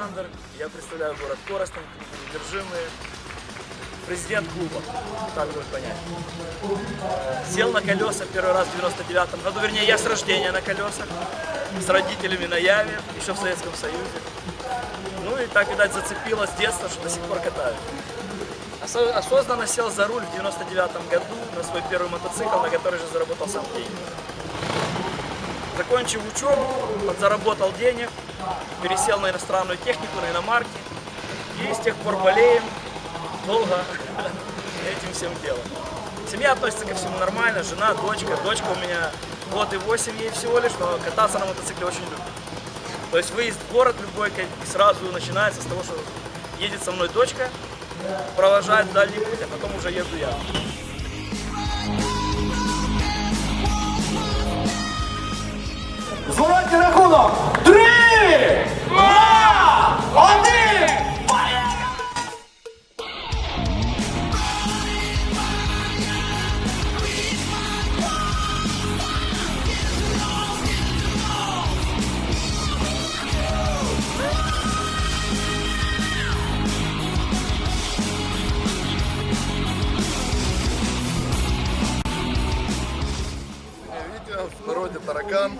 Александр, я представляю город Коростень, одержимые. Президент клуба, так будет понять. Э, Сел на колеса первый раз в 99 году, вернее, я с рождения на колесах, с родителями на Яве, еще в Советском Союзе. Ну и так, видать, зацепило с детства, что до сих пор катаю. Осо- Осознанно сел за руль в 99 году на свой первый мотоцикл, на который же заработал сам деньги. Закончив учебу, подзаработал денег, пересел на иностранную технику, на иномарки. И с тех пор болеем долго этим всем делом. Семья относится ко всему нормально, жена, дочка. Дочка у меня год и восемь ей всего лишь, но кататься на мотоцикле очень любит. То есть выезд в город любой сразу начинается с того, что едет со мной дочка, провожает дальний путь, а потом уже еду я. Зворотній рахунок! Три! Два! Один! Витя, в таракан.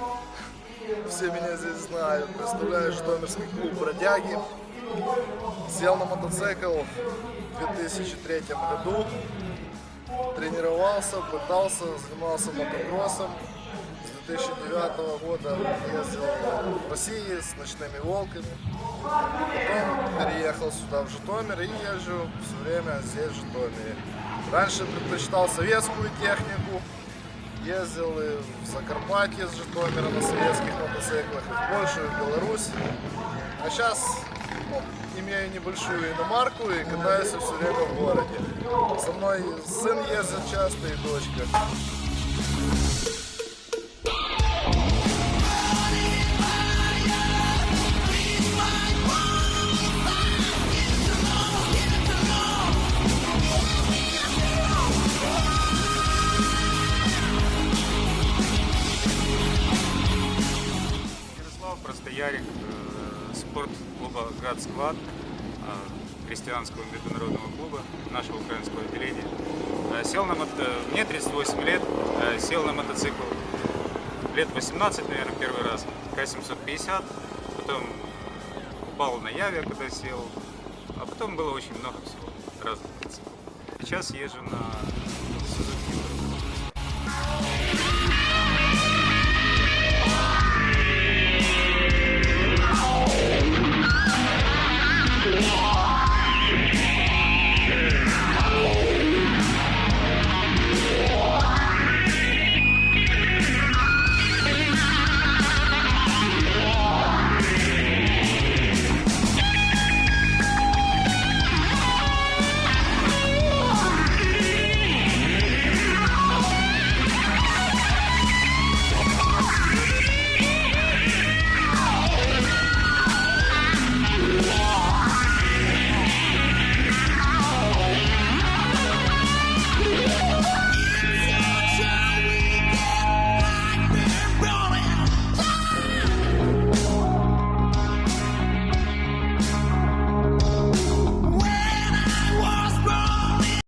Все меня здесь знают. Представляю Житомирский клуб «Бродяги». Сел на мотоцикл в 2003 году. Тренировался, пытался, занимался мотокроссом. С 2009 года ездил в России с ночными волками. Потом переехал сюда, в Житомир, и езжу все время здесь, в Житомире. Раньше предпочитал советскую технику, Ездил и в Закарпатье с Житомира на советских мотоциклах, в Польшу, в Беларусь. А сейчас имею небольшую иномарку и катаюсь все время в городе. Со мной сын ездит часто и дочка. Простоярик, э, спорт клуба «Град Сквад», э, христианского международного клуба, нашего украинского отделения. Э, Сел на мото... Мне 38 лет, сел на мотоцикл лет 18, наверное, первый раз, К-750, потом упал на Яве, когда сел, а потом было очень много всего разных мотоциклов. Сейчас езжу на Suzuki.